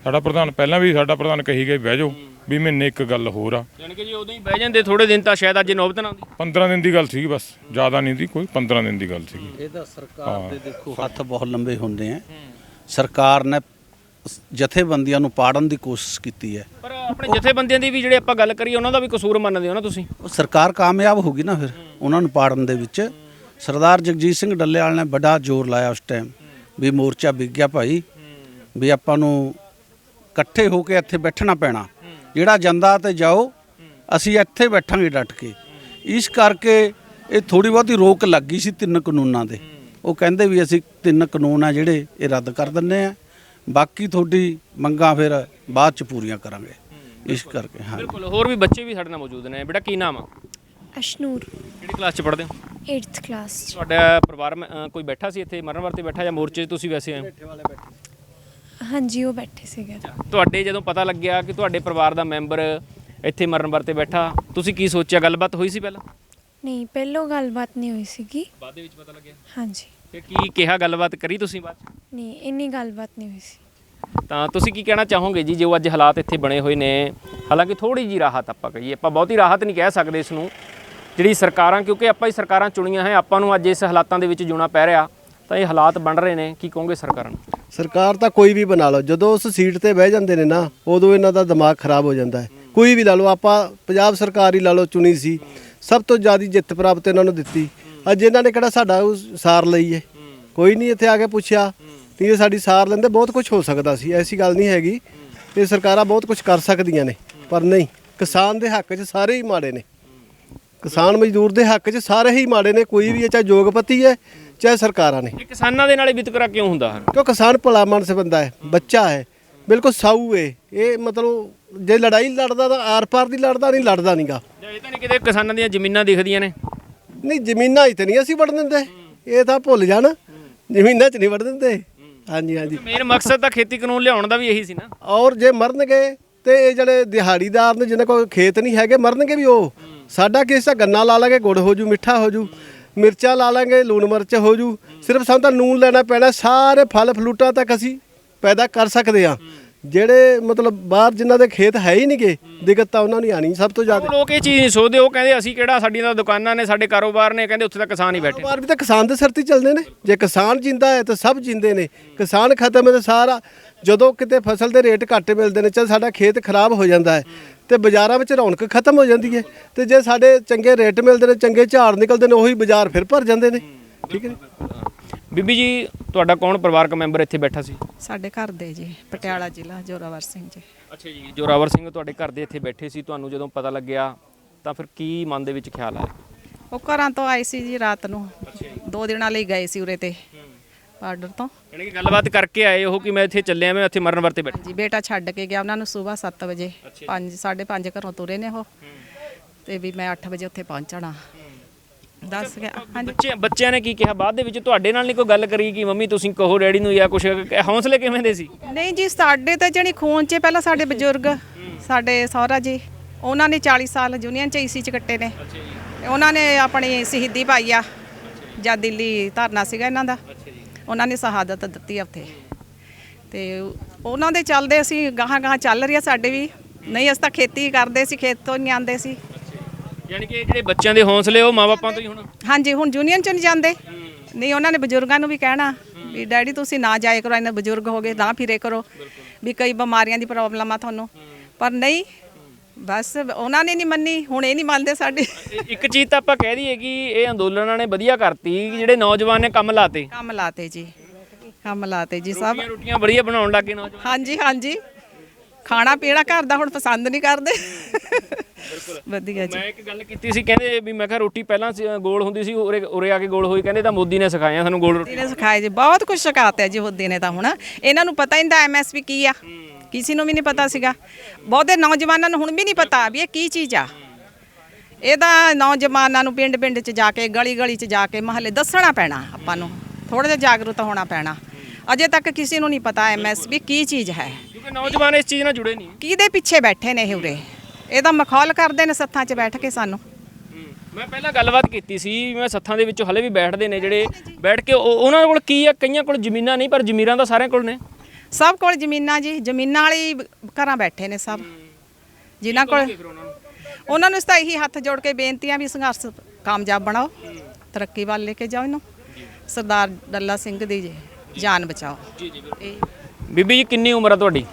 ਸਾਡਾ ਪ੍ਰਧਾਨ ਪਹਿਲਾਂ ਵੀ ਸਾਡਾ ਪ੍ਰਧਾਨ ਕਹੀ ਗਏ ਬਹਿ ਜਾਓ ਵੀ ਮਹੀਨੇ ਇੱਕ ਗੱਲ ਹੋਰ ਆ। ਯਾਨੀ ਕਿ ਜੀ ਉਦੋਂ ਹੀ ਬਹਿ ਜਾਂਦੇ ਥੋੜੇ ਦਿਨ ਤਾਂ ਸ਼ਾਇਦ ਅੱਜ ਨੌਬਤ ਨਾ ਆਉਂਦੀ। 15 ਦਿਨ ਦੀ ਗੱਲ ਸੀਗੀ ਬਸ ਜ਼ਿਆਦਾ ਨਹੀਂ ਸੀ ਕੋਈ 15 ਦਿਨ ਦੀ ਗੱਲ ਸੀਗੀ। ਇਹਦਾ ਸਰਕਾਰ ਦੇ ਦੇਖੋ ਹੱਥ ਬਹੁਤ ਲੰਬੇ ਹੁੰਦੇ ਆ। ਸਰਕਾਰ ਨੇ ਜਥੇਬੰਦੀਆਂ ਨੂੰ ਪਾੜਨ ਦੀ ਕੋਸ਼ਿਸ਼ ਕੀਤੀ ਹੈ। ਪਰ ਆਪਣੇ ਜਥੇਬੰਦੀਆਂ ਦੀ ਵੀ ਜਿਹੜੇ ਆਪਾਂ ਗੱਲ ਕਰੀਏ ਉਹਨਾਂ ਦਾ ਵੀ ਕਸੂਰ ਮੰਨਦੇ ਹੋ ਨਾ ਤੁਸੀਂ? ਉਹ ਸਰਕਾਰ ਕਾਮਯਾਬ ਹੋ ਗਈ ਨਾ ਫਿਰ। ਉਹਨਾਂ ਨੂੰ ਪਾੜਨ ਦੇ ਵਿੱਚ ਸਰਦਾਰ ਜਗਜੀਤ ਸਿੰਘ ਡੱਲੇਵਾਲ ਨੇ ਬੜਾ ਜ਼ੋਰ ਲਾਇਆ ਉਸ ਟਾਈਮ ਵੀ ਮੋਰਚਾ ਵਿਕ ਗਿਆ ਭਾਈ ਵੀ ਆਪਾਂ ਨੂੰ ਇਕੱਠੇ ਹੋ ਕੇ ਇੱਥੇ ਬੈਠਣਾ ਪੈਣਾ। ਜਿਹੜਾ ਜਾਂਦਾ ਤੇ ਜਾਓ ਅਸੀਂ ਇੱਥੇ ਬੈਠਾਂਗੇ ਡਟ ਕੇ। ਇਸ ਕਰਕੇ ਇਹ ਥੋੜੀ ਬਹੁਤੀ ਰੋਕ ਲੱਗੀ ਸੀ ਤਿੰਨ ਕਾਨੂੰਨਾਂ ਦੇ ਉਹ ਕਹਿੰਦੇ ਵੀ ਅਸੀਂ ਤਿੰਨ ਕਾਨੂੰਨ ਆ ਜਿਹੜੇ ਇਹ ਰੱਦ ਕਰ ਦਿੰਨੇ ਆ। ਬਾਕੀ ਤੁਹਾਡੀ ਮੰਗਾਂ ਫਿਰ ਬਾਅਦ ਚ ਪੂਰੀਆਂ ਕਰਾਂਗੇ। ਇਸ ਕਰਕੇ ਹਾਂ ਬਿਲਕੁਲ। ਹੋਰ ਵੀ ਬੱਚੇ ਵੀ ਸਾਡੇ ਨਾਲ ਮੌਜੂਦ ਨੇ। ਬੇਟਾ ਕੀ ਨਾਮ ਆ? ਅਸ਼ਨੂਰ। ਕਿਹੜੀ ਕਲਾਸ 'ਚ ਪੜ੍ਹਦੇ ਹੋ? 8th ਕਲਾਸ ਚ। ਤੁਹਾਡਾ ਪਰਿਵਾਰ ਮ- ਅ, ਕੋਈ ਬੈਠਾ ਸੀ ਇੱਥੇ ਮਰਨ ਵਰਤੇ ਬੈਠਾ ਜਾਂ ਮੋਰਚੇ 'ਚ ਤੁਸੀਂ ਵੈਸੇ ਆਏ? ਹੋ ਹਾਂਜੀ ਉਹ ਬੈਠੇ ਸੀਗੇ। ਤੁਹਾਡੇ ਜਦੋਂ ਪਤਾ ਲੱਗਿਆ ਕਿ ਤੁਹਾਡੇ ਪਰਿਵਾਰ ਦਾ ਮੈਂਬਰ ਇੱਥੇ ਮਰਨ ਵਰਤੇ ਬੈਠਾ ਤੁਸੀਂ ਕੀ ਸੋਚਿਆ? ਗੱਲਬਾਤ ਹੋਈ ਸੀ ਪਹਿਲਾਂ? ਨਹੀਂ ਪਹਿਲੋਂ ਗੱਲਬਾਤ ਨਹੀਂ ਹੋਈ ਸੀਗੀ। ਬਾਅਦ ਦੇ ਵਿੱਚ ਪਤਾ ਲੱਗਿਆ? ਹਾਂਜੀ। ਤੇ ਕੀ ਕਿਹਾ ਗੱਲਬਾਤ ਕਰੀ ਤੁਸੀਂ ਬਾਅਦ 'ਚ? ਨਹੀਂ ਇੰਨੀ ਗੱਲਬਾਤ ਨਹੀਂ ਹੋਈ ਸੀ। ਤਾਂ ਤੁਸੀਂ ਕੀ ਕਹਿਣਾ ਚਾਹੋਗੇ ਜੀ ਜੋ ਅੱਜ ਹਾਲਾਤ ਇੱਥੇ ਬਣੇ ਹੋਏ ਨੇ? ਹਾਲਾਂਕਿ ਥੋੜੀ ਜੀ ਰਾਹਤ ਆਪਾਂ ਕਹੀਏ। ਆਪਾਂ ਬਹੁਤੀ ਰਾਹਤ ਨਹੀਂ ਕਹਿ ਸਕਦੇ ਇਸ ਨੂੰ। ਜਿਹੜੀ ਸਰਕਾਰਾਂ, ਕਿਉਂਕਿ ਆਪਾਂ ਹੀ ਸਰਕਾਰਾਂ ਚੁਣੀਆਂ ਹੈ, ਆਪਾਂ ਨੂੰ ਅੱਜ ਇਸ ਹਾਲਾਤਾਂ ਦੇ ਵਿੱਚ ਜਿਉਣਾ ਪੈ ਰਿਹਾ, ਤਾਂ ਇਹ ਹਾਲਾਤ ਬਣ ਰਹੇ ਨੇ। ਕੀ ਕਹੋਗੇ ਸਰਕਾਰਾਂ ਨੂੰ? ਸਰਕਾਰ ਤਾਂ ਕੋਈ ਵੀ ਬਣਾ ਲਓ, ਜਦੋਂ ਉਸ ਸੀਟ ਤੇ ਬਹਿ ਜਾਂਦੇ ਨੇ ਨਾ, ਉਦੋਂ ਇਹਨਾਂ ਦਾ ਦਿਮਾਗ ਖਰਾਬ ਹੋ ਜਾਂਦਾ ਹੈ। ਕੋਈ ਵੀ ਲਾ ਲਓ, ਆਪਾਂ ਪੰਜਾਬ ਸਰਕਾਰ ਹੀ ਲਾ ਲਓ ਚੁਣੀ ਸੀ, ਸਭ ਤੋਂ ਜ਼ਿਆਦਾ ਜਿੱਤ ਪ੍ਰਾਪਤ ਇਹਨਾਂ ਨੂੰ ਦਿੱਤੀ। ਅੱਜ ਇਹਨਾਂ ਨੇ ਕਿਹੜਾ ਸਾਡਾ ਉਹ ਸਾਰ ਲਈ ਹੈ? ਕੋਈ ਨਹੀਂ ਇੱਥੇ ਆ ਕੇ ਪੁੱਛਿਆ ਕਿ ਇਹ ਸਾਡੀ ਸਾਰ ਲੈਂਦੇ, ਬਹੁਤ ਕੁਝ ਹੋ ਸਕਦਾ ਸੀ, ਐਸੀ ਗੱਲ ਨਹੀਂ ਹੈਗੀ। ਇਹ ਸਰਕਾਰਾਂ ਬਹੁਤ ਕੁਝ ਕਰ ਸਕਦੀਆਂ ਨੇ, ਪਰ ਨਹੀਂ, ਕਿਸਾਨ ਦੇ ਹੱਕ 'ਚ ਸਾਰੇ ਹੀ ਮਾੜੇ ਨੇ। ਕਿਸਾਨ ਮਜ਼ਦੂਰ ਦੇ ਹੱਕ 'ਚ ਸਾਰੇ ਹੀ ਮਾੜੇ ਨੇ ਕੋਈ ਵੀ ਹੈ ਚਾਹੇ ਜੋਗਪਤੀ ਹੈ ਚਾਹੇ ਸਰਕਾਰਾਂ ਨੇ। ਇਹ ਕਿਸਾਨਾਂ ਦੇ ਨਾਲ ਹੀ ਵਿਤਕਰਾ ਕਿਉਂ ਹੁੰਦਾ ਹੈ? ਕਿਉਂ ਕਿਸਾਨ ਭਲਾ ਮਨਸ ਬੰਦਾ ਹੈ ਬੱਚਾ ਹੈ ਬਿਲਕੁਲ ਸਾਊ ਹੈ। ਇਹ ਮਤਲਬ ਜੇ ਲੜਾਈ ਲੜਦਾ ਤਾਂ ਆਰ ਪਾਰ ਦੀ ਲੜਦਾ ਨਹੀਂ ਲੜਦਾ ਨਹੀਂਗਾ ਇਹ ਤਾਂ ਨਹੀਂ ਕਿਤੇ ਕਿਸਾਨਾਂ ਦੀਆਂ ਜ਼ਮੀਨਾਂ ਦਿਖਦੀਆਂ ਨੇ? ਨਹੀਂ ਜ਼ਮੀਨਾਂ 'ਚ ਤਾਂ ਨਹੀਂ ਅਸੀਂ ਵੜ ਦਿੰਦੇ। ਇਹ ਤਾਂ ਭੁੱਲ ਜਾਣ ਜ਼ਮੀਨਾਂ 'ਚ ਨਹੀਂ ਵੜ ਦਿੰਦੇ। ਹਾਂਜੀ ਹਾਂਜੀ। ਮੇਨ ਮਕਸਦ ਤਾਂ ਖੇਤੀ ਕਾਨੂੰਨ ਲਿਆਉਣ ਦਾ ਵੀ ਇਹੀ ਸੀ ਨਾ। ਔਰ ਜੇ ਮਰਨਗੇ ਤੇ ਇਹ ਜਿਹੜੇ ਦਿਹਾੜੀਦਾਰ ਨੇ ਜਿਹਨਾਂ ਕੋਲ ਖੇਤ ਨਹੀਂ ਹੈਗੇ ਮਰਨਗੇ ਵੀ ਉਹ। ਸਾਡਾ ਕੇਸ ਤਾਂ ਗੰਨਾ ਲਾ ਲਾਂਗੇ ਗੁੜ ਹੋ ਜੂ ਮਿੱਠਾ ਹੋ ਜੂ ਮਿਰਚਾਂ ਲਾ ਲਾਂਗੇ ਲੂਣ ਮਿਰਚ ਹੋ ਜੂ। ਸਿਰਫ ਸਾਨੂੰ ਤਾਂ ਨੂਨ ਲੈਣਾ ਪੈਣਾ ਸਾਰੇ ਫਲ ਫਲੂਟਾਂ ਤੱਕ ਅਸੀਂ ਪੈਦਾ ਕਰ ਸਕਦੇ ਆ ਜਿਹੜੇ ਮਤਲਬ ਬਾਹਰ ਜਿਨ੍ਹਾਂ ਦੇ ਖੇਤ ਹੈ ਹੀ ਨਹੀਂਗੇ ਦਿੱਕਤ ਤਾਂ ਉਹਨਾਂ ਨੂੰ ਆਣੀ ਸਭ ਤੋਂ ਜ਼ਿਆਦਾ। ਲੋਕ ਇਹ ਚੀਜ਼ ਨਹੀਂ ਸੋਚਦੇ ਉਹ ਕਹਿੰਦੇ ਅਸੀਂ ਕਿਹੜਾ ਸਾਡੀਆਂ ਤਾਂ ਦੁਕਾਨਾਂ ਨੇ ਸਾਡੇ ਕਾਰੋਬਾਰ ਨੇ ਕਹਿੰਦੇ ਉੱਥੇ ਤਾਂ ਕਿਸਾਨ ਹੀ ਬੈਠੇ। ਕਾਰੋਬਾਰ ਵੀ ਤਾਂ ਕਿਸਾਨ ਦੇ ਸਿਰ ਤੇ ਚੱਲਦੇ ਨੇ। ਜੇ ਕਿਸਾਨ ਜਿੰਦਾ ਹੈ ਤਾਂ ਸਭ ਜਿੰਦੇ ਨੇ। ਕਿਸਾਨ ਖਤਮ ਹੈ ਤਾਂ ਸਾਰਾ ਜਦੋਂ ਕਿਤੇ ਫਸਲ ਦੇ ਰੇਟ ਘੱਟ ਮਿਲਦੇ ਨੇ ਚਲ ਸਾਡਾ ਖੇਤ ਖਰਾਬ ਹੋ ਜਾਂਦਾ ਹੈ ਤੇ ਬਾਜ਼ਾਰਾਂ ਵਿੱਚ ਰੌਣਕ ਖਤਮ ਹੋ ਜਾਂਦੀ ਹੈ ਤੇ ਜੇ ਸਾਡੇ ਚੰਗੇ ਰੇਟ ਮਿਲਦੇ ਨੇ ਚੰਗੇ ਝਾੜ ਨਿਕਲਦੇ ਨੇ ਉਹੀ ਬਾਜ਼ਾਰ ਫਿਰ ਭਰ ਜਾਂਦੇ ਨੇ। ਠੀਕ ਹੈ ਬੀਬੀ ਜੀ ਤੁਹਾਡਾ ਕੌਣ ਪਰਿਵਾਰਕ ਮੈਂਬਰ ਇੱਥੇ ਬੈਠਾ ਸੀ? ਸਾਡੇ ਘਰ ਦੇ ਜੀ ਪਟਿਆਲਾ ਜ਼ਿਲ੍ਹਾ ਜੋਰਾਵਰ ਸਿੰਘ ਜੀ। ਅੱਛਾ ਜੀ ਜੋਰਾਵਰ ਸਿੰਘ ਤੁਹਾਡੇ ਘਰ ਦੇ ਇੱਥੇ ਬੈਠੇ ਸੀ ਤੁਹਾਨੂੰ ਜਦੋਂ ਪਤਾ ਲੱਗਿਆ ਤਾਂ ਫਿਰ ਕੀ ਮਨ ਦੇ ਵਿੱਚ ਖਿਆਲ ਆਇਆ? ਉਹ ਘਰਾਂ ਤੋਂ ਆਏ ਸੀ ਜੀ ਰਾਤ ਨੂੰ। ਦੋ ਦਿਨਾਂ ਲਈ ਗਏ ਸੀ ਉਰੇ ਤੇ। ਬਾਰਡਰ ਤੋਂ। ਯਾਨੀ ਕਿ ਗੱਲਬਾਤ ਕਰਕੇ ਆਏ ਉਹ ਕਿ ਮੈਂ ਇੱਥੇ ਚੱਲਿਆ ਮੈਂ ਇੱਥੇ ਮਰਨ ਵਰਤੇ ਬੈਠਾ। ਜੀ ਬੇਟਾ ਛੱਡ ਕੇ ਗਿਆ ਉਹਨਾਂ ਨੂੰ ਸਵੇਰ 7 ਵਜੇ। 5 5:30 ਘਰੋਂ ਤੁਰੇ ਨੇ ਉਹ। ਤੇ ਵੀ ਮੈਂ 8 ਵਜੇ ਉੱਥੇ ਪਹੁੰਚਣਾ। ਦੱਸ ਗਿਆ। ਹਾਂਜੀ। ਬੱਚੇ ਬੱਚਿਆਂ ਨੇ ਕੀ ਕਿਹਾ? ਬਾਅਦ ਦੇ ਵਿੱਚ ਤੁਹਾਡੇ ਨਾਲ ਨਹੀਂ ਕੋਈ ਗੱਲ ਕਰੀ ਕਿ ਮੰਮੀ ਤੁਸੀਂ ਕਹੋ ਡੈਡੀ ਨੂੰ ਜਾਂ ਕੁਝ ਹੌਸਲੇ ਕਿਵੇਂ ਦੇ ਸੀ? ਨਹੀਂ ਜੀ ਸਾਡੇ ਤਾਂ ਜਣੀ ਖੂਨ 'ਚ ਪਹਿਲਾਂ ਸਾਡੇ ਬਜ਼ੁਰਗ ਸਾਡੇ ਸਹੁਰਾ ਜੀ ਉਹਨਾਂ ਨੇ 40 ਸਾਲ ਯੂਨੀਅਨ 'ਚ ਈਸੀ 'ਚ ਕੱਟੇ ਨੇ। ਉਹਨਾਂ ਨੇ ਆਪਣੀ ਸ਼ਹੀਦੀ ਪਾਈ ਆ। ਜਦ ਦਿੱਲੀ ਧਰਨਾ ਸੀਗਾ ਇਹਨਾਂ ਦਾ। ਉਹਨਾਂ ਨੇ ਸ਼ਹਾਦਤ ਦਿੱਤੀ ਆ ਉੱਥੇ। ਤੇ ਉਹਨਾਂ ਦੇ ਚੱਲਦੇ ਅਸੀਂ ਗਾਹਾਂ ਗਾਹਾਂ ਚੱਲ ਰਹੀ ਆ ਸਾਡੇ ਵੀ। ਨਹੀਂ ਅਸੀਂ ਤਾਂ ਖੇਤੀ ਕਰਦੇ ਸੀ ਖੇਤ ਤੋਂ ਨਹੀਂ ਆਉਂਦੇ ਸੀ। ਯਾਨੀ ਕਿ ਜਿਹੜੇ ਬੱਚਿਆਂ ਦੇ ਹੌਸਲੇ ਉਹ ਮਾਪਿਆਂ ਤੋਂ ਹੀ ਹੁਣ ਹਾਂਜੀ ਹੁਣ ਯੂਨੀਅਨ 'ਚ ਨਹੀਂ ਜਾਂਦੇ। ਨਹੀਂ ਉਹਨਾਂ ਨੇ ਬਜ਼ੁਰਗਾਂ ਨੂੰ ਵੀ ਕਹਿਣਾ ਵੀ ਡੈਡੀ ਤੁਸੀਂ ਨਾ ਜਾਇਆ ਕਰੋ ਇਹਨਾਂ ਬਜ਼ੁਰਗ ਹੋ ਗਏ ਨਾ ਫਿਰੇ ਕਰੋ ਵੀ ਕਈ ਬਿਮਾਰੀਆਂ ਦੀ ਪ੍ਰੋਬਲਮ ਆ ਤੁਹਾਨੂੰ। ਪਰ ਨਹੀਂ ਬਸ ਉਹਨਾਂ ਨੇ ਨਹੀਂ ਮੰਨੀ ਹੁਣ ਇਹ ਨਹੀਂ ਮੰਨਦੇ ਸਾਡੇ। ਇੱਕ ਚੀਜ਼ ਤਾਂ ਆਪਾਂ ਕਹਿ ਦਈਏ ਕਿ ਇਹ ਅੰਦੋਲਨਾਂ ਨੇ ਵਧੀਆ ਕਰਤੀ ਕਿ ਜਿਹੜੇ ਨੌਜਵਾਨ ਨੇ ਕੰਮ ਲਾਤੇ। ਕੰਮ ਲਾਤੇ ਜੀ ਕੰਮ ਲਾਤੇ ਜੀ ਸਭ। ਰੋਟੀਆਂ ਰੋਟੀਆਂ ਵਧੀਆ ਬਣਾਉਣ ਲੱਗੇ ਨੌਜਵਾਨ। ਹਾਂਜੀ ਹਾਂਜੀ। ਖਾਣਾ ਪੀਣਾ ਘਰ ਦਾ ਹੁਣ ਪਸੰਦ ਨਹੀਂ ਕਰਦੇ। ਵਧੀਆ ਜੀ। ਮੈਂ ਇੱਕ ਗੱਲ ਕੀਤੀ ਸੀ ਕਹਿੰਦੇ ਵੀ ਮੈਂ ਕਿਹਾ ਰੋਟੀ ਪਹਿਲਾਂ ਸੀ, ਅ, ਗੋਲ ਹੁੰਦੀ ਸੀ ਉਰੇ ਉਰੇ ਆ ਕੇ ਗੋਲ ਹੋਈ ਕਹਿੰਦੇ ਤਾਂ ਮੋਦੀ ਨੇ ਸਿਖਾਇਆ ਸਾਨੂੰ ਗੋਲ ਰੋਟੀ। ਇਹਨੇ ਸਿਖਾਇਆ ਜੀ ਬਹੁਤ ਕੁਝ ਸਿਖਾਤਾ ਜੀ ਉਹਦੇ ਨੇ ਤਾਂ ਹੁਣ। ਇਹਨਾਂ ਨੂੰ ਪਤਾ ਹੀ ਨਹੀਂ ਐਮਐਸਪੀ ਕੀ ਆ। ਕਿਸੇ ਨੂੰ ਵੀ ਨਹੀਂ ਪਤਾ ਸੀਗਾ। ਬਹੁਤੇ ਨੌਜਵਾਨਾਂ ਨੂੰ ਹੁਣ ਵੀ ਨਹੀਂ ਪਤਾ ਵੀ ਇਹ ਕੀ ਚੀਜ਼ ਆ। ਇਹਦਾ ਨੌਜਵਾਨਾਂ ਨੂੰ ਪਿੰਡ ਪਿੰਡ 'ਚ ਜਾ ਕੇ ਗਲੀ ਗਲੀ 'ਚ ਜਾ ਕੇ ਮਹੱਲੇ ਦੱਸਣਾ ਪੈਣਾ ਆਪਾਂ ਨੂੰ। ਥੋੜਾ ਜਿਹਾ ਜਾਗਰੂਕ ਹੋਣਾ ਪੈਣਾ। ਅਜੇ ਤੱਕ ਕਿਸੇ ਨੂੰ ਨਹੀਂ ਪਤਾ ਐਮਐਸਪੀ ਕੀ ਚੀਜ਼ ਹੈ। ਕਿਉਂਕਿ ਨੌਜਵਾਨ ਇਸ ਚੀਜ਼ ਨਾਲ ਜੁੜੇ ਨਹੀਂ। ਕਿਹਦੇ ਪਿੱਛੇ ਬੈਠੇ ਨੇ ਇਹ ਉਰੇ? ਇਹਦਾ ਮਖੌਲ ਕਰਦੇ ਨੇ ਸੱਥਾਂ 'ਚ ਬੈਠ ਕੇ ਸਾਨੂੰ। ਮੈਂ ਪਹਿਲਾਂ ਗੱਲਬਾਤ ਕੀਤੀ ਸੀ ਮੈਂ ਸੱਥਾਂ ਦੇ ਵਿੱਚ ਹਲੇ ਵੀ ਬੈਠਦੇ ਨੇ ਜਿਹੜੇ ਬੈਠ ਕੇ ਉਹ- ਉਹਨਾਂ ਕੋਲ ਕੀ ਆ? ਕਈਆਂ ਕੋਲ ਜ਼ਮੀਨਾਂ ਨਹੀਂ ਪਰ ਜ਼ਮੀਰਾਂ ਤਾਂ ਸਾਰਿਆਂ ਕੋਲ ਨੇ। ਸਭ ਕੋਲ ਜ਼ਮੀਨਾਂ ਜੀ ਜ਼ਮੀਨਾਂ ਵਾਲੀ ਘਰਾਂ ਬੈਠੇ ਨੇ ਸਭ। ਜਿਨ੍ਹਾਂ ਕੋਲ ਉਹਨਾਂ ਨੂੰ? ਤਾਂ ਇਹੀ ਹੱਥ ਜੋੜ ਕੇ ਬੇਨਤੀਆਂ ਵੀ ਸੰਘਰਸ਼ ਕਾਮਯਾਬ ਬਣਾਓ ਤਰੱਕੀ ਵੱਲ ਲੈ ਕੇ ਜਾਓ ਇਹਨੂੰ। ਸਰਦਾਰ ਡੱਲਾ ਸਿੰਘ ਦੀ ਜੀ ਜਾਨ ਬਚਾਓ। ਜੀ ਜੀ ਬੀਬੀ ਜੀ ਕਿੰਨੀ ਉਮਰ ਆ ਤੁਹਾਡੀ?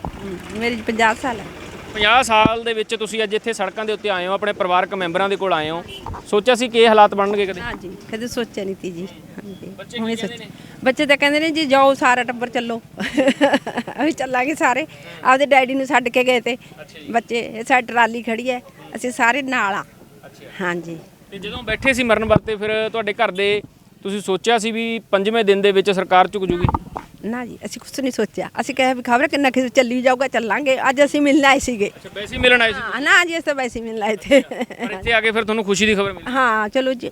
ਮੇਰੀ 50 ਸਾਲ ਹੈ। 50 ਸਾਲ ਦੇ ਵਿੱਚ ਤੁਸੀਂ ਅੱਜ ਇੱਥੇ ਸੜਕਾਂ ਦੇ ਉੱਤੇ ਆਏ ਹੋ ਆਪਣੇ ਪਰਿਵਾਰਕ ਮੈਂਬਰਾਂ ਦੇ ਕੋਲ ਆਏ ਹੋ। ਸੋਚਿਆ ਸੀ ਕਿ ਇਹ ਹਾਲਾਤ ਬਣਨਗੇ ਕਦੇ? ਹਾਂਜੀ ਕਦੇ ਸੋਚਿਆ ਨਹੀਂ ਤੀ ਜੀ। ਹਾਂਜੀ ਹੁਣੇ ਸੋਚ ਬੱਚੇ ਤਾਂ ਕਹਿੰਦੇ ਨੇ ਜੀ ਜਾਓ ਸਾਰਾ ਟੱਬਰ ਚੱਲੋ। ਅਸੀਂ ਚੱਲਾਂਗੇ ਸਾਰੇ। ਆਪਦੇ ਡੈਡੀ ਨੂੰ ਛੱਡ ਕੇ ਗਏ ਤੇ ਬੱਚੇ ਇਹ ਸਾਡੀ ਟਰਾਲੀ ਖੜੀ ਹੈ ਅਸੀਂ ਸਾਰੇ ਨਾਲ ਆ। ਹਾਂਜੀ। ਤੇ ਜਦੋਂ ਬੈਠੇ ਸੀ ਮਰਨ ਵਰਤੇ ਫਿਰ ਤੁਹਾਡੇ ਘਰ ਦੇ ਤੁਸੀਂ ਸੋਚਿਆ ਸੀ ਵੀ ਪੰਜਵੇਂ ਦਿਨ ਦੇ ਵਿੱਚ ਸਰਕਾਰ ਝੁਕ ਜੂਗੀ? ਨਾ ਜੀ ਅਸੀਂ ਕੁਝ ਨਹੀਂ ਸੋਚਿਆ। ਅਸੀਂ ਕਿਹਾ ਵੀ ਖਬਰ ਕਿੰਨਾ ਕਿਸੇ ਚੱਲੀ ਜਾਊਗਾ ਚੱਲਾਂਗੇ। ਅੱਜ ਅਸੀਂ ਮਿਲਣ ਆਏ ਸੀਗੇ। ਅੱਛਾ ਵੈਸੇ ਹੀ ਮਿਲਣ ਆਏ ਸੀ? ਹਾਂ ਨਾ ਜੀ ਅਸੀਂ ਤਾਂ ਵੈਸੇ ਹੀ ਮਿਲਣ ਆਏ ਥੇ ਪਰ ਇੱਥੇ ਆ ਕੇ ਫਿਰ ਤੁਹਾਨੂੰ ਖੁਸ਼ੀ ਦੀ ਖਬਰ ਮਿਲੀ। ਹਾਂ ਚਲੋ ਜੀ।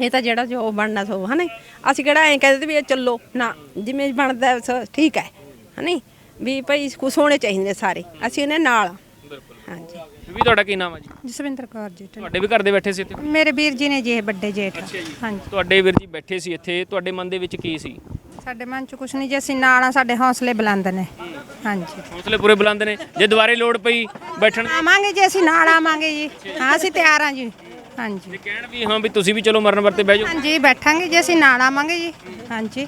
ਇਹ ਤਾਂ ਜਿਹੜਾ ਜੋ ਬਣਨਾ ਸੋ ਹਨਾ ਅਸੀਂ ਕਿਹੜਾ ਐਂ ਕਹਿੰਦੇ ਵੀ ਇਹ ਚੱਲੋ ਨਾ ਜਿਵੇਂ ਬਣਦਾ ਸੋ ਠੀਕ ਹੈ ਹਨੀ ਵੀ ਭਾਈ ਕੁਛ ਹੋਣੇ ਚਾਹੀਦੇ ਸਾਰੇ। ਅਸੀਂ ਇਹਨਾਂ ਨਾਲ। ਹਾਂਜੀ ਵੀ ਤੁਹਾਡਾ ਕੀ ਨਾਮ ਹੈ ਜੀ? ਜਸਵਿੰਦਰ ਕੌਰ ਜੀ ਤੁਹਾਡੇ ਵੀ ਘਰ ਦੇ ਬੈਠੇ ਸੀ ਇੱਥੇ? ਮੇਰੇ ਵੀਰ ਜੀ ਨੇ ਜੀ ਇਹ ਵੱਡੇ ਜੇਠ ਹਾਂਜੀ। ਤੁਹਾਡੇ ਵੀਰ ਜੀ ਬੈਠੇ ਸੀ ਇੱਥੇ ਤੁਹਾਡੇ ਮਨ ਦੇ ਵਿੱਚ ਕੀ ਸੀ? ਸਾਡੇ ਮਨ ਚ ਕੁਛ ਨਹੀਂ ਜੀ ਅਸੀਂ ਨਾਲ ਆ ਸਾਡੇ ਹੌਸਲੇ ਬੁਲੰਦ ਨੇ। ਹਾਂਜੀ। ਹੌਸਲੇ ਪੂਰੇ ਬੁਲੰਦ ਨੇ? ਜੇ ਦੁਬਾਰੇ ਲੋੜ ਪਈ ਬੈਠਣ ਆਵਾਂਗੇ ਜੀ ਅਸੀਂ ਨਾਲ ਆਵਾਂਗੇ ਜੀ। ਹਾਂ ਅਸੀਂ ਤਿਆਰ ਹਾਂ ਜੀ। ਹਾਂਜੀ। ਤੇ ਕਹਿਣ ਵੀ ਹਾਂ ਵੀ ਤੁਸੀਂ ਵੀ ਚਲੋ ਮਰਨ ਵਰਤੇ ਬਹਿ ਜਾਓ। ਹਾਂਜੀ ਬੈਠਾਂਗੇ ਜੀ ਅਸੀਂ ਨਾਲ ਆਵਾਂਗੇ ਜੀ। ਹਾਂਜੀ।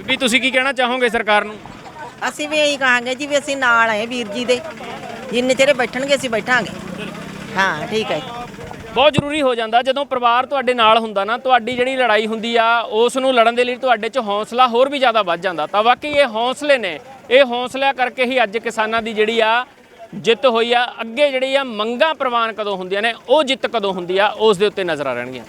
ਵੀ ਤੁਸੀਂ ਕੀ ਕਹਿਣਾ ਚਾਹੋਗੇ ਸਰਕਾਰ ਨੂੰ? ਅਸੀਂ ਵੀ ਇਹੀ ਕਹਾਂਗੇ ਜੀ ਵੀ ਅਸੀਂ ਨਾਲ ਆਏ ਵੀਰ ਜੀ ਦੇ। ਜਿੰਨੇ ਚਿਰ ਇਹ ਬੈਠਣਗੇ, ਅਸੀਂ ਬੈਠਾਂਗੇ। ਹਾਂ, ਠੀਕ ਹੈ ਬਹੁਤ ਜ਼ਰੂਰੀ ਹੋ ਜਾਂਦਾ, ਜਦੋਂ ਪਰਿਵਾਰ ਤੁਹਾਡੇ ਨਾਲ ਹੁੰਦਾ ਨਾ, ਤੁਹਾਡੀ ਜਿਹੜੀ ਲੜਾਈ ਹੁੰਦੀ ਆ, ਉਸ ਨੂੰ ਲੜਨ ਦੇ ਲਈ ਤੁਹਾਡੇ 'ਚ ਹੌਸਲਾ ਹੋਰ ਵੀ ਜ਼ਿਆਦਾ ਵੱਧ ਜਾਂਦਾ। ਤਾਂ ਵਾਕਈ ਇਹ ਹੌਸਲੇ ਨੇ, ਇਹ ਹੌਸਲਿਆਂ ਕਰਕੇ ਹੀ ਅੱਜ ਕਿਸਾਨਾਂ ਦੀ ਜਿਹੜੀ ਆ ਜਿੱਤ ਹੋਈ ਆ। ਅੱਗੇ ਜਿਹੜੀ ਆ ਮੰਗਾਂ ਪ੍ਰਵਾਨ ਕਦੋਂ ਹੁੰਦੀਆਂ ਨੇ, ਉਹ ਜਿੱਤ ਕਦੋਂ ਹੁੰਦੀ ਆ, ਉਸ ਦੇ ਉੱਤੇ ਨਜ਼ਰ ਆ ਰਹਿਣਗੀਆਂ।